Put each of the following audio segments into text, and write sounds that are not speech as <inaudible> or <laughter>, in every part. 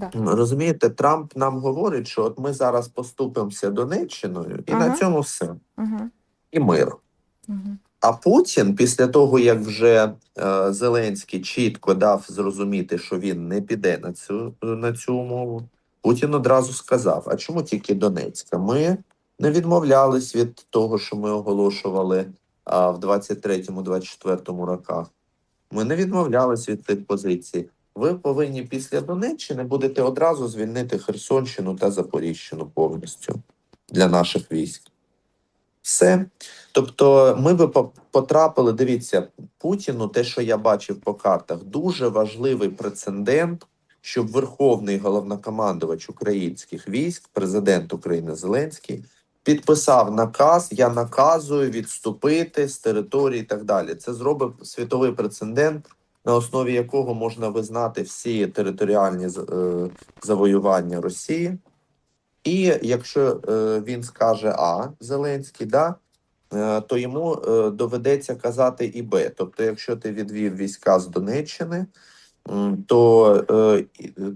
Да. Розумієте, Трамп нам говорить, що от ми зараз поступимося Донеччиною, і на цьому все. Угу. І мир. Угу. А Путін, після того, як вже е, Зеленський чітко дав зрозуміти, що він не піде на цю, на цю умову, Путін одразу сказав: а чому тільки Донецька? Ми не відмовлялись від того, що ми оголошували а, в 23-24 роках. Ми не відмовлялись від тих позицій. Ви повинні після Донеччини будете одразу звільнити Херсонщину та Запоріжжяну повністю для наших військ. Все. Тобто, ми би потрапили, дивіться, Путіну, те, що я бачив по картах, дуже важливий прецедент, щоб Верховний головнокомандувач українських військ, президент України Зеленський, підписав наказ: я наказую відступити з території і так далі. Це зробив світовий прецедент, на основі якого можна визнати всі територіальні е, завоювання Росії. І якщо е, він скаже А, Зеленський, да, е, то йому доведеться казати і Б. Тобто, якщо ти відвів війська з Донеччини, то,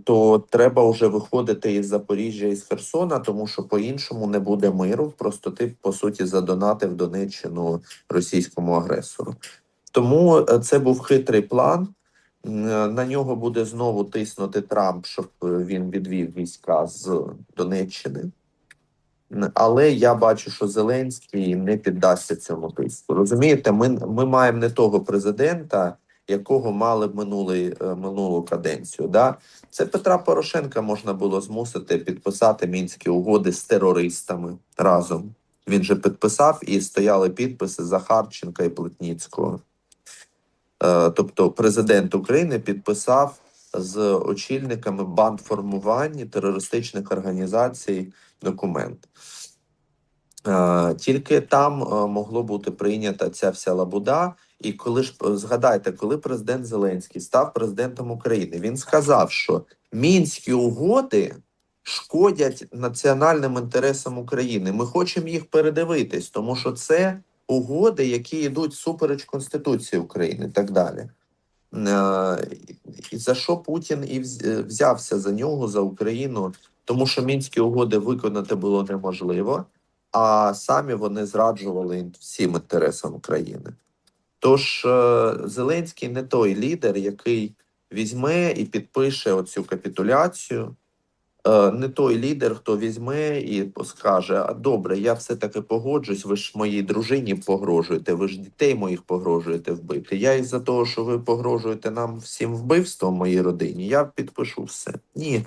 то треба вже виходити із Запоріжжя і з Херсона, тому що по-іншому не буде миру. Просто ти, по суті, задонатив Донеччину російському агресору. Тому е, це був хитрий план. Е, На нього буде знову тиснути Трамп, щоб е, він відвів війська з Донеччини. Але я бачу, що Зеленський не піддасться цьому тиску. Розумієте, ми, ми маємо не того президента, якого мали минулий, минулу каденцію. Да? Це Петра Порошенка можна було змусити підписати мінські угоди з терористами разом. Він же підписав і стояли підписи Захарченка і Плетніцького. Е, Тобто президент України підписав з очільниками бандформування терористичних організацій документ. Е, Тільки там е, могло бути прийнята ця вся лабуда. І коли ж згадайте, коли президент Зеленський став президентом України, він сказав, що мінські угоди шкодять національним інтересам України. Ми хочемо їх передивитись, тому що це угоди, які йдуть супереч Конституції України і так далі. Е, І за що Путін і е, взявся за нього, за Україну, тому що мінські угоди виконати було неможливо, а самі вони зраджували всім інтересам України. Тож е, Зеленський не той лідер, який візьме і підпише оцю капітуляцію. Е, Не той лідер, хто візьме і скаже: А добре, я все-таки погоджусь, ви ж моїй дружині погрожуєте, ви ж дітей моїх погрожуєте вбити. Я із-за того, що ви погрожуєте нам всім вбивством моїй родині, я підпишу все. Ні.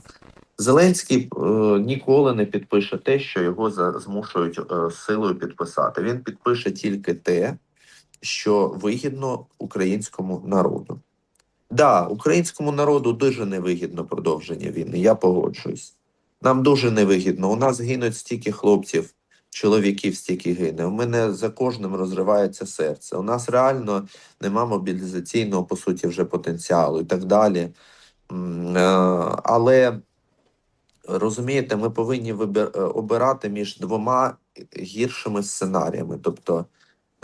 Зеленський е, ніколи не підпише те, що його за- змушують е, силою підписати. Він підпише тільки те, що вигідно українському народу. Да, українському народу дуже невигідно продовження війни. Я погоджуюсь. Нам дуже невигідно. У нас гинуть стільки хлопців, чоловіків стільки гине. У мене за кожним розривається серце. У нас реально нема мобілізаційного, по суті, вже потенціалу і так далі. Е, Але розумієте, ми повинні вибир- е, обирати між двома гіршими сценаріями. Тобто,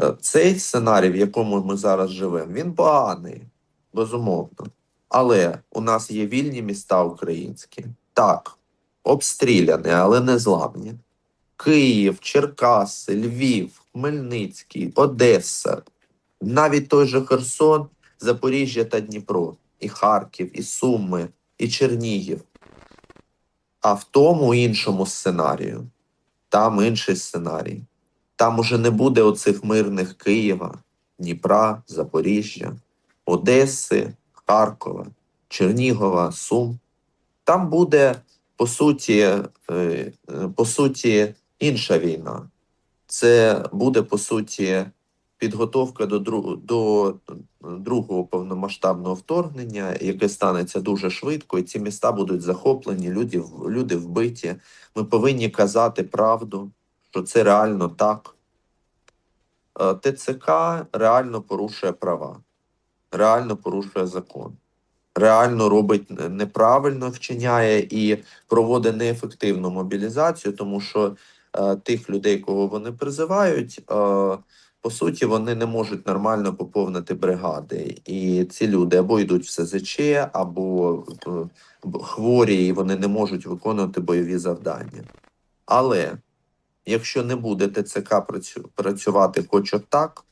е, цей сценарій, в якому ми зараз живемо, він поганий, безумовно. Але у нас є вільні міста українські. Так, обстріляні, але не зламні. Київ, Черкаси, Львів, Хмельницький, Одеса, навіть той же Херсон, Запоріжжя та Дніпро, і Харків, і Суми, і Чернігів. А в тому іншому сценарію, там інший сценарій. Там уже не буде оцих мирних Києва, Дніпра, Запоріжжя, Одеси, Харкова, Чернігова, Сум. Там буде, по суті, е, по суті, інша війна. Це буде, по суті, підготовка до, до другого повномасштабного вторгнення, яке станеться дуже швидко, і ці міста будуть захоплені, люди, люди вбиті. Ми повинні казати правду, що це реально так. Е, ТЦК реально порушує права, реально порушує закон, реально робить неправильно вчиняє і проводить неефективну мобілізацію, тому що е, тих людей, кого вони призивають, е, по суті, вони не можуть нормально поповнити бригади. І ці люди або йдуть в СЗЧ, або е, хворі, і вони не можуть виконувати бойові завдання. Але якщо не буде ТЦК працю- працювати хоч отак,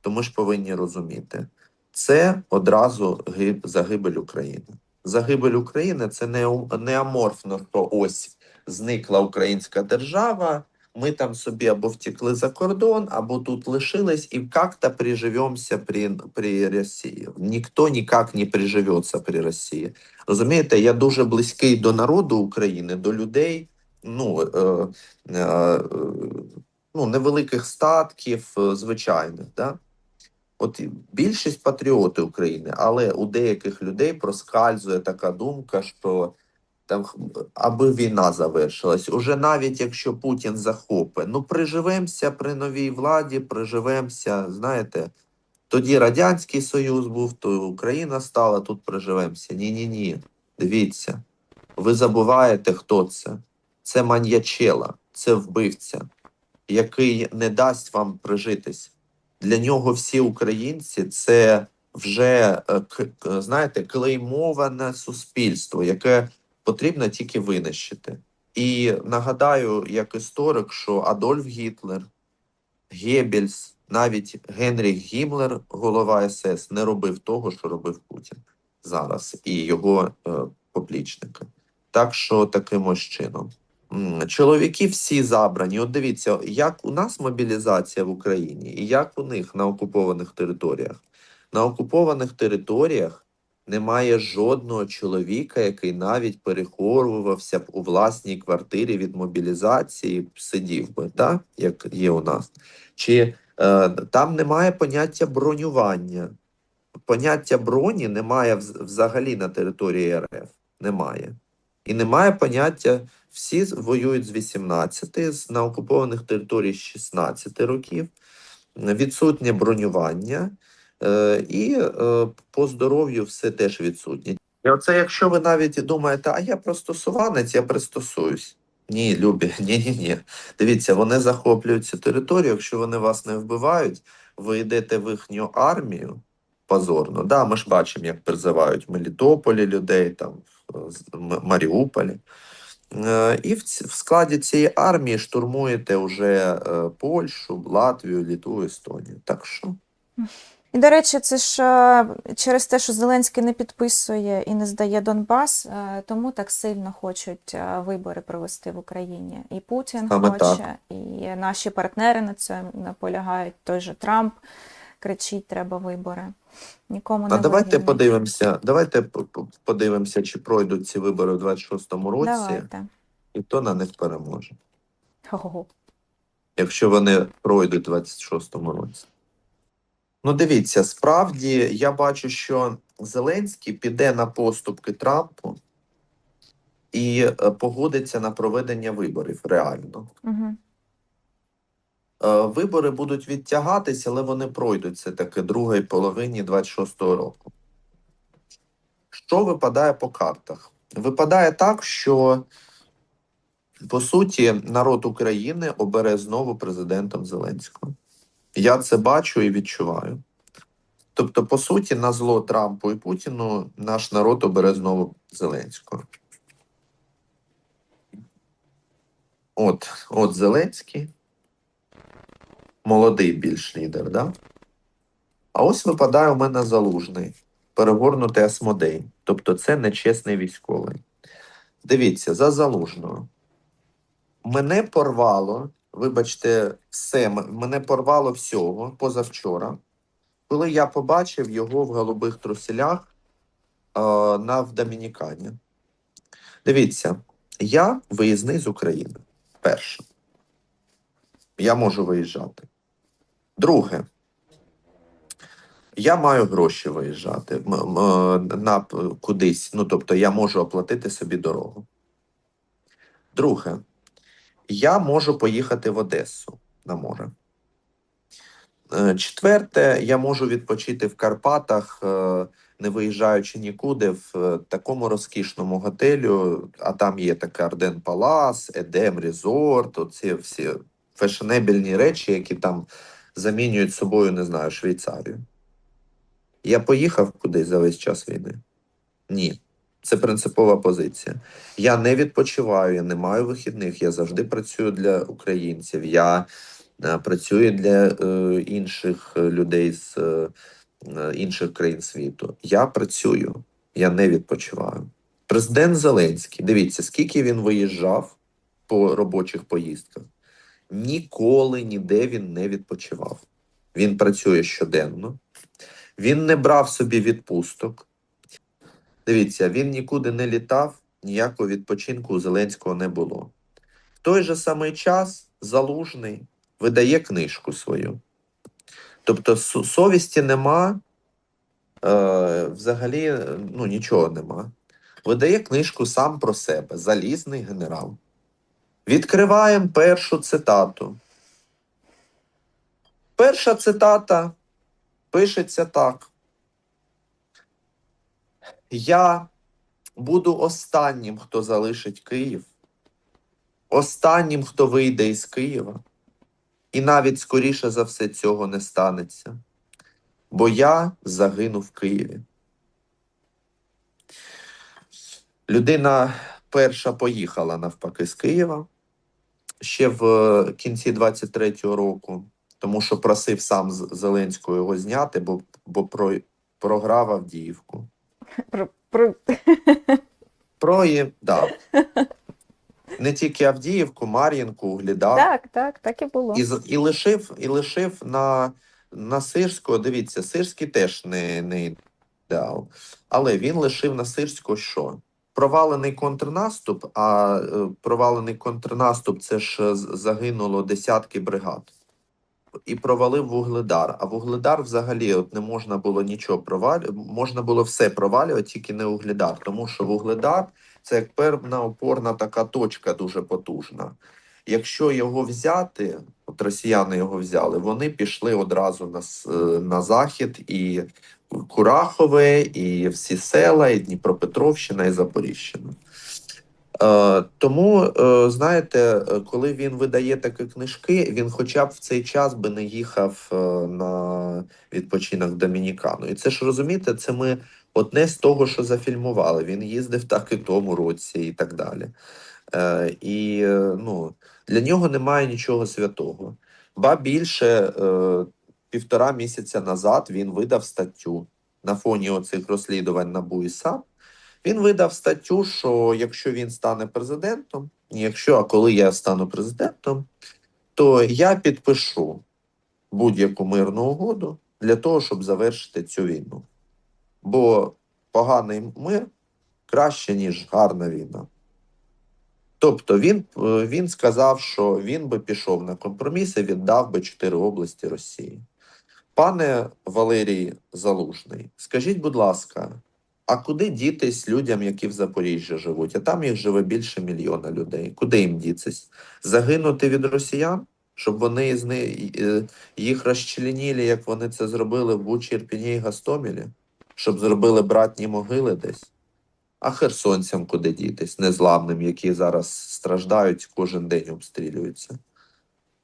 то ми ж повинні розуміти, це одразу гиб, загибель України. Загибель України це не, не аморфно, що ось зникла українська держава, ми там собі або втекли за кордон, або тут лишились, і как-то приживемося при, при Росії. Ніхто ніяк не приживеться при Росії. Розумієте, я дуже близький до народу України, до людей, ну, е, е, е, ну невеликих статків, е, звичайних. Да? От більшість патріоти України, але у деяких людей проскальзує така думка, що там аби війна завершилась. Уже навіть якщо Путін захопе, ну приживемося при новій владі, приживемося. Знаєте, тоді Радянський Союз був, то Україна стала, тут приживемося. Ні, ні, ні. Дивіться, ви забуваєте, хто це. Це маньячела, це вбивця, який не дасть вам прижитись. Для нього всі українці це вже е, знаєте, клеймоване суспільство, яке потрібно тільки винищити. І нагадаю, як історик, що Адольф Гітлер, Геббельс, навіть Генріх Гіммлер, голова СС, не робив того, що робив Путін зараз, і його е, поплічники. Так що таким ось чином. Чоловіки всі забрані. От дивіться, як у нас мобілізація в Україні, і як у них на окупованих територіях. На окупованих територіях немає жодного чоловіка, який навіть переховувався б у власній квартирі від мобілізації, сидів би, так? як є у нас. Чи е, там немає поняття бронювання. Поняття броні немає взагалі на території РФ. Немає. І немає поняття всі воюють з 18, з на окупованих територіях з 16 років, відсутнє бронювання, е, і е, по здоров'ю все теж відсутнє. І оце якщо ви навіть думаєте, а я пристосуванець, я пристосуюсь. Ні, любі, <laughs> ні, ні. Дивіться, вони захоплюють цю територію. Якщо вони вас не вбивають, ви йдете в їхню армію позорно. Да, ми ж бачимо, як призивають в Мелітополі людей, там Маріуполі. Е, І в, складі цієї армії штурмуєте вже е, Польщу, Латвію, Літву, Естонію. Так що І, до речі, це ж е, через те, що Зеленський не підписує і не здає Донбас, тому так сильно хочуть вибори провести в Україні. І Путін Саме хоче, і наші партнери на це наполягають. Той же Трамп кричить: треба вибори. Нікому не а давайте вигідно. подивимося. Давайте подивимося, чи пройдуть ці вибори в 26-му році, Давайте. і хто на них переможе, Ого. якщо вони пройдуть у 26-му році. Ну, дивіться, справді я бачу, що Зеленський піде на поступки Трампу і е, погодиться на проведення виборів реально. Угу. Е, Вибори будуть відтягатися, але вони пройдуть це таки другій половині 26-го року. Що випадає по картах? Випадає так, що по суті народ України обере знову президентом Зеленського. Я це бачу і відчуваю. Тобто, по суті, на зло Трампу і Путіну наш народ обере знову Зеленського. От, от Зеленський молодий більш лідер, да? А ось випадає у мене залужний, перегорнутий Асмодей. Тобто це нечесний військовий. Дивіться, за залужного. Мене порвало, вибачте, все, мене порвало всього позавчора, коли я побачив його в голубих труселях е, на в Домінікані. Дивіться, я виїзний з України. Перше. Я можу виїжджати. Друге, я маю гроші виїжджати на кудись. Ну, тобто, я можу оплатити собі дорогу. Друге, я можу поїхати в Одесу на море. Е, Четверте, я можу відпочити в Карпатах, е, не виїжджаючи нікуди, в е, такому розкішному готелю, а там є така Арден Палас, Едем Резорт, оці всі фешенебельні речі, які там замінюють собою, не знаю, Швейцарію. Я поїхав кудись за весь час війни? Ні. Це принципова позиція. Я не відпочиваю, я не маю вихідних. Я завжди працюю для українців. Я е, працюю для е, інших е, людей з е, е, інших країн світу. Я працюю, я не відпочиваю. Президент Зеленський, дивіться, скільки він виїжджав по робочих поїздках. Ніколи ніде він не відпочивав. Він працює щоденно. Він не брав собі відпусток. Дивіться, він нікуди не літав, ніякого відпочинку у Зеленського не було. В той же самий час Залужний видає книжку свою. Тобто совісті нема, е, взагалі ну, нічого нема. Видає книжку сам про себе, залізний генерал. Відкриваємо першу цитату. Перша цитата пишеться так. Я буду останнім, хто залишить Київ, останнім, хто вийде із Києва, і навіть скоріше за все цього не станеться, бо я загину в Києві. Людина перша поїхала навпаки з Києва ще в е, кінці 23-го року, тому що просив сам Зеленського його зняти, бо, бо про, програв Авдіївку. Про, про... <laughs> Про і да. Не тільки Авдіївку, Мар'їнку, Углідар. Так, так, так і було. І, і лишив, і лишив на, на Сирського. Дивіться, Сирський теж не, не ідеал. Але він лишив на Сирського що? Провалений контрнаступ, а е, провалений контрнаступ це ж е, загинуло десятки бригад. І провалив Вугледар. А Вугледар взагалі от не можна було нічого провалювати, можна було все провалювати, тільки не Вугледар. Тому що Вугледар це як певна опорна така точка дуже потужна. Якщо його взяти, от росіяни його взяли, вони пішли одразу на, е, на захід і Курахове, і всі села, і Дніпропетровщина, і Запоріжжя. Е, тому, е, знаєте, коли він видає такі книжки, він хоча б в цей час би не їхав е, на відпочинок в Домінікану. І це ж розумієте, це ми одне з того, що зафільмували. Він їздив так і в тому році, і так далі. Е, і е, ну, для нього немає нічого святого. Ба більше е, півтора місяця назад він видав статтю на фоні оцих розслідувань НАБУ і САП. Він видав статтю, що якщо він стане президентом, якщо, а коли я стану президентом, то я підпишу будь-яку мирну угоду для того, щоб завершити цю війну. Бо поганий мир краще, ніж гарна війна. Тобто він, е, він сказав, що він би пішов на компроміс і віддав би чотири області Росії. Пане Валерій Залужний, скажіть, будь ласка, а куди дітись людям, які в Запоріжжі живуть? А там їх живе більше мільйона людей. Куди їм дітись? Загинути від росіян, щоб вони з ни- е, їх розчленіли, як вони це зробили в Бучі, Ірпіні і Гастомілі? Щоб зробили братні могили десь? А херсонцям куди дітись, незламним, які зараз страждають, кожен день обстрілюються.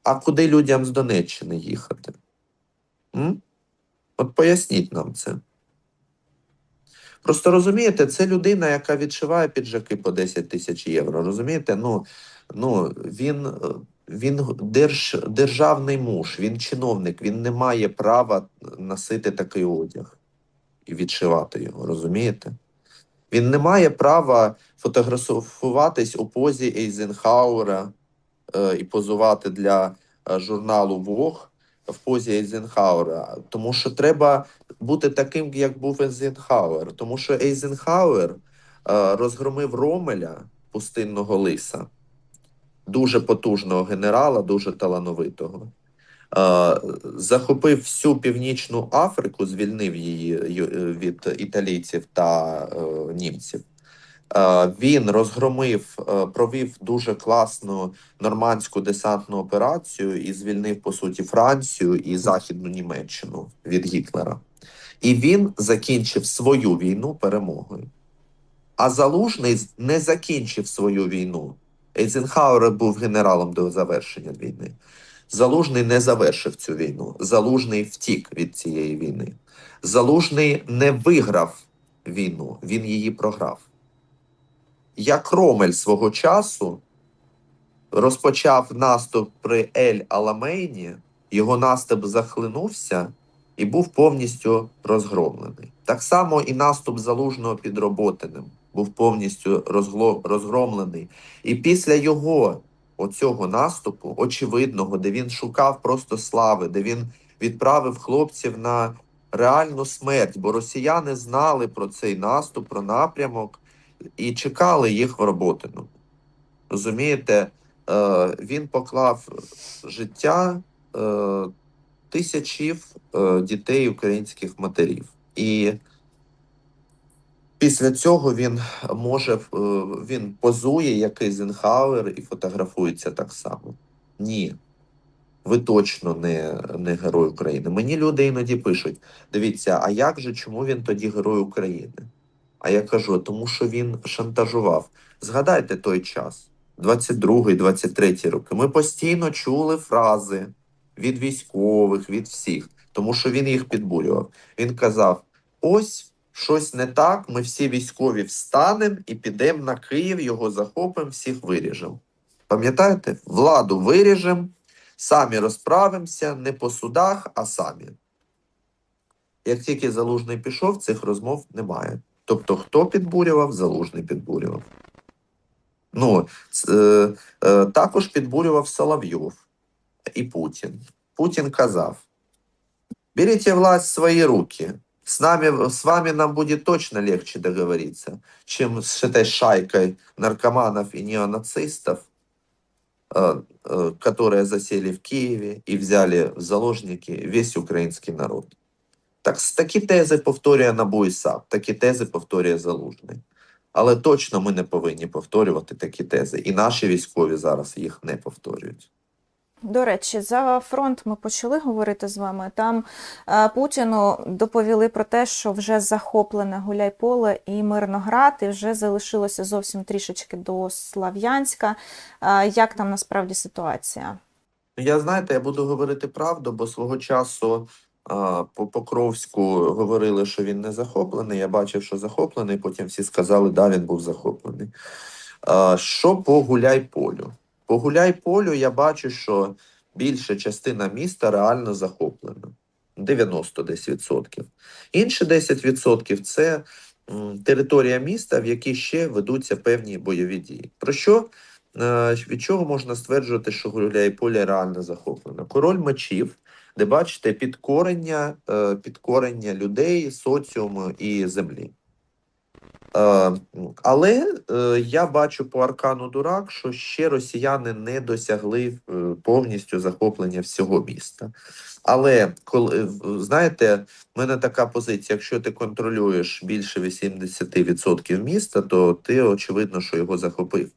А куди людям з Донеччини їхати? М? От поясніть нам це. Просто розумієте, це людина, яка відшиває піджаки по 10 тисяч євро. Розумієте? Ну, ну він, він держ, державний муж, він чиновник, він не має права носити такий одяг і відшивати його, розумієте? Він не має права фотографуватись у позі Ейзенхауера е, і позувати для е, журналу Vogue в позі Ейзенхауера. Тому що треба бути таким, як був Ейзенхауер. Тому що Ейзенхауер е, розгромив Ромеля, пустинного лиса, дуже потужного генерала, дуже талановитого. Захопив всю північну Африку, звільнив її е, від італійців та е, німців. Він розгромив, е, провів дуже класну нормандську десантну операцію і звільнив, по суті, Францію і Західну Німеччину від Гітлера. І він закінчив свою війну перемогою. А Залужний не закінчив свою війну. Ейзенхауер був генералом до завершення війни. Залужний не завершив цю війну. Залужний втік від цієї війни. Залужний не виграв війну, він її програв. Як Ромель свого часу розпочав наступ при Ель Аламейні, його наступ захлинувся і був повністю розгромлений. Так само і наступ залужного під Роботиним був повністю розгромлений. І після його оцього наступу, очевидного, де він шукав просто слави, де він відправив хлопців на реальну смерть, бо росіяни знали про цей наступ, про напрямок і чекали їх в Роботину. Розумієте, е, він поклав життя е, тисячів е, дітей українських матерів. І після цього він може е, він позує як Ейзенхауер і фотографується так само. Ні. Ви точно не, не герой України. Мені люди іноді пишуть: дивіться, а як же чому він тоді герой України? А я кажу, тому що він шантажував. Згадайте той час, 22-й, 23-й роки. Ми постійно чули фрази від військових, від всіх, тому що він їх підбурював. Він казав: ось щось не так, ми всі військові встанемо і підемо на Київ, його захопимо, всіх виріжемо. Пам'ятаєте? Владу виріжемо, самі розправимося, не по судах, а самі. Як тільки залужний пішов, цих розмов немає. Тобто, хто підбурював, залужний підбурював. Ну, е, е, також підбурював Соловйов і Путін. Путін казав: берите власть в свої руки. С, нами, с вами нам будет точно легче договориться, чем с этой шайкой наркоманов и неонацистов, э, э, которые засели в Києві і взяли в заложники весь український народ. Так, с- такі тези повторює НАБУ і САП, такі тези повторює Залужний. Але точно ми не повинні повторювати такі тези. І наші військові зараз їх не повторюють. До речі, за фронт ми почали говорити з вами. Там е, Путіну доповіли про те, що вже захоплене Гуляйполе і Мирноград, і вже залишилося зовсім трішечки до Слав'янська. Е, Як там насправді ситуація? Я знаєте, я буду говорити правду, бо свого часу по Покровську говорили, що він не захоплений. Я бачив, що захоплений. Потім всі сказали, да, він був захоплений. Що по Гуляйполю? По Гуляйполю я бачу, що більша частина міста реально захоплена. 90 десь відсотків. Інші 10 відсотків це територія міста, в якій ще ведуться певні бойові дії. Про що Е, від чого можна стверджувати, що Гуляйполе реально захоплено? Король мечів, де бачите підкорення, е, підкорення людей, соціуму і землі. Е, Але е, я бачу по аркану дурак, що ще росіяни не досягли е, повністю захоплення всього міста. Але коли знаєте, в мене така позиція: якщо ти контролюєш більше 80% міста, то ти очевидно, що його захопив.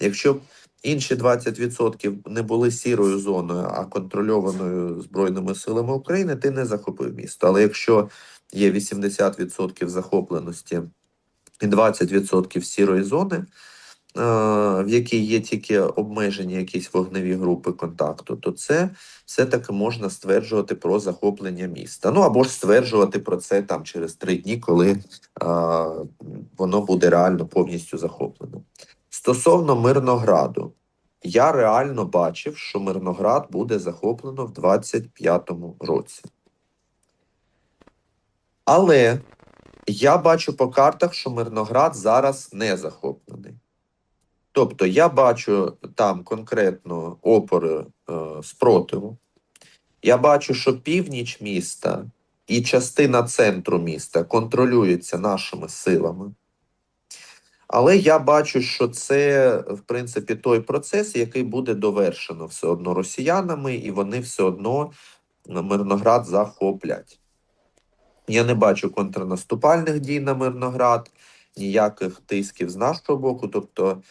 Якщо б інші 20% не були сірою зоною, а контрольованою Збройними силами України, ти не захопив місто. Але якщо є 80% захопленості 20% сірої зони, е, в якій є тільки обмежені якісь вогневі групи контакту, то це все-таки можна стверджувати про захоплення міста. Ну або ж стверджувати про це там через три дні, коли е, воно буде реально повністю захоплено. Стосовно Мирнограду, я реально бачив, що Мирноград буде захоплено в 25-му році. Але я бачу по картах, що Мирноград зараз не захоплений. Тобто я бачу там конкретно опори е, спротиву. Я бачу, що північ міста і частина центру міста контролюються нашими силами. Але я бачу, що це, в принципі, той процес, який буде довершено все одно росіянами, і вони все одно Мирноград захоплять. Я не бачу контрнаступальних дій на Мирноград, ніяких тисків з нашого боку. Тобто,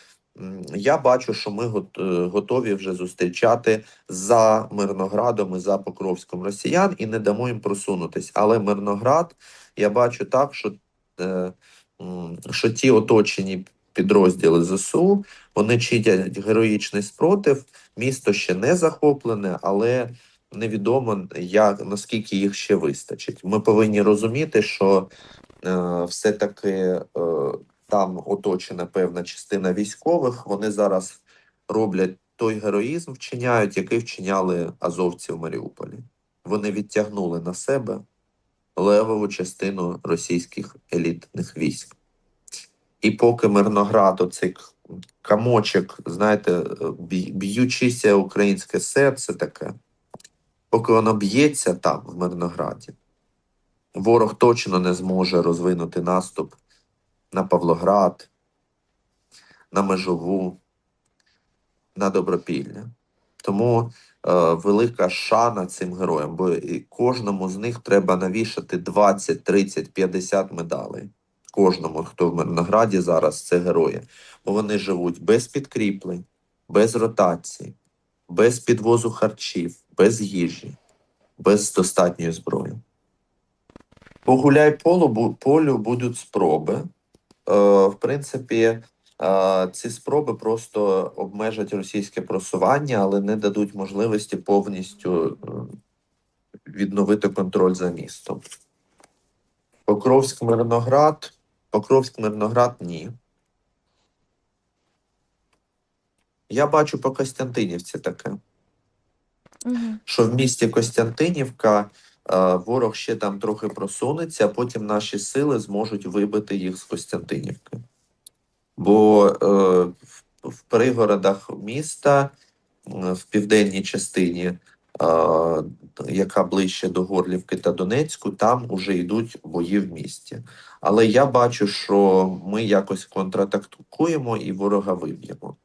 я бачу, що ми е, готові вже зустрічати за Мирноградом і за Покровськом росіян і не дамо їм просунутись. Але Мирноград я бачу так, що, е, що ті оточені підрозділи ЗСУ. Вони чинять героїчний спротив. Місто ще не захоплене, але невідомо, як наскільки їх ще вистачить. Ми повинні розуміти, що е, все-таки е, там оточена певна частина військових. Вони зараз роблять той героїзм, вчиняють, який вчиняли азовці в Маріуполі. Вони відтягнули на себе левову частину російських елітних військ. І поки Мирноград, оцей камочок, знаєте, б'ючися українське серце таке, поки воно б'ється там, в Мирнограді, ворог точно не зможе розвинути наступ на Павлоград, на Межову, на Добропілля. Тому е, велика шана цим героям, бо кожному з них треба навішати 20, 30, 50 медалей. Кожному, хто в Мирнограді зараз, це герої. Бо вони живуть без підкріплень, без ротації, без підвозу харчів, без їжі, без достатньої зброї. По гуляй полу, полю будуть спроби. Е, в принципі, е, ці спроби просто обмежать російське просування, але не дадуть можливості повністю е, відновити контроль за містом. Покровськ Мирноград. Покровськ Мирноград ні. Я бачу по Костянтинівці таке Що в місті Костянтинівка е, ворог ще там трохи просунеться, а потім наші сили зможуть вибити їх з Костянтинівки. Бо е, в, в пригородах міста, в південній частині, е, яка ближче до Горлівки та Донецьку, там уже йдуть бої в місті. Але я бачу, що ми якось контратакуємо і ворога виб'ємо.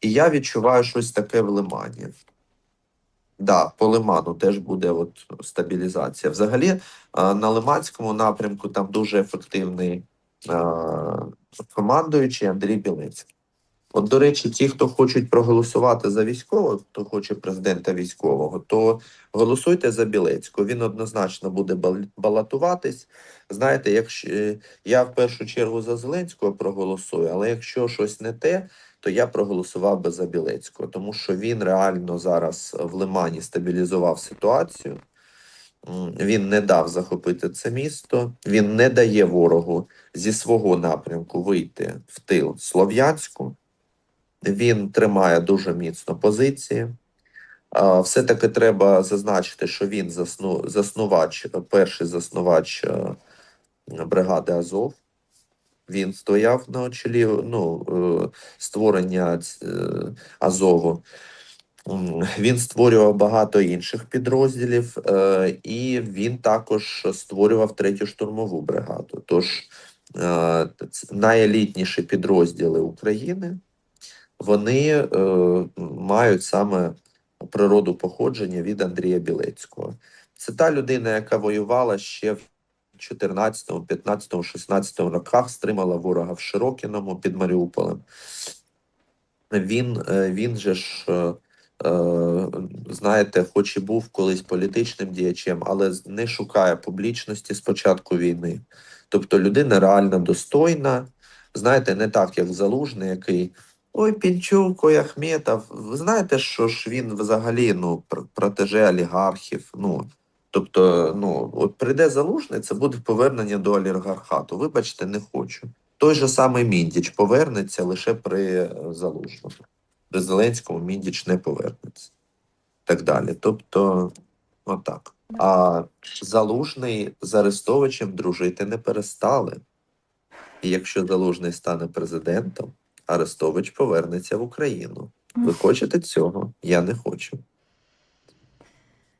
І я відчуваю щось таке в Лимані. Да, по Лиману теж буде от стабілізація. Взагалі, на Лиманському напрямку там дуже ефективний командуючий Андрій Білецький. От, до речі, ті, хто хочуть проголосувати за військового, хто хоче президента військового, то голосуйте за Білецького. Він однозначно буде балотуватись. Знаєте, якщо е, я в першу чергу за Зеленського проголосую, але якщо щось не те, то я проголосував би за Білецького, тому що він реально зараз в Лимані стабілізував ситуацію. Він не дав захопити це місто, він не дає ворогу зі свого напрямку вийти в тил Слов'янську. Він тримає дуже міцно позиції. Все-таки треба зазначити, що він засну, заснувач, перший заснувач е, бригади Азов. Він стояв на чолі ну, е, створення е, Азову. Він створював багато інших підрозділів, е, і він також створював третю штурмову бригаду. Тож найелітніші підрозділи України вони мають саме природу походження від Андрія Білецького. Це та людина, яка воювала ще в 14, 15, 16 роках, стримала ворога в Широкіному під Маріуполем. Він, е, він же ж, е, е, знаєте, хоч і був колись політичним діячем, але не шукає публічності з початку війни. Тобто людина реально достойна, знаєте, не так, як Залужний, який. Ой, Пінчук, ой, Ахметов. Ви знаєте, що ж він взагалі ну, протеже олігархів. Ну, тобто, ну, от прийде залужний, це буде повернення до олігархату. Вибачте, не хочу. Той же самий Міндіч повернеться лише при е, залужному. При Зеленському Міндіч не повернеться. Так далі. Тобто, отак. А залужний з Арестовичем дружити не перестали. І якщо залужний стане президентом, Арестович повернеться в Україну. Ви хочете цього? Я не хочу.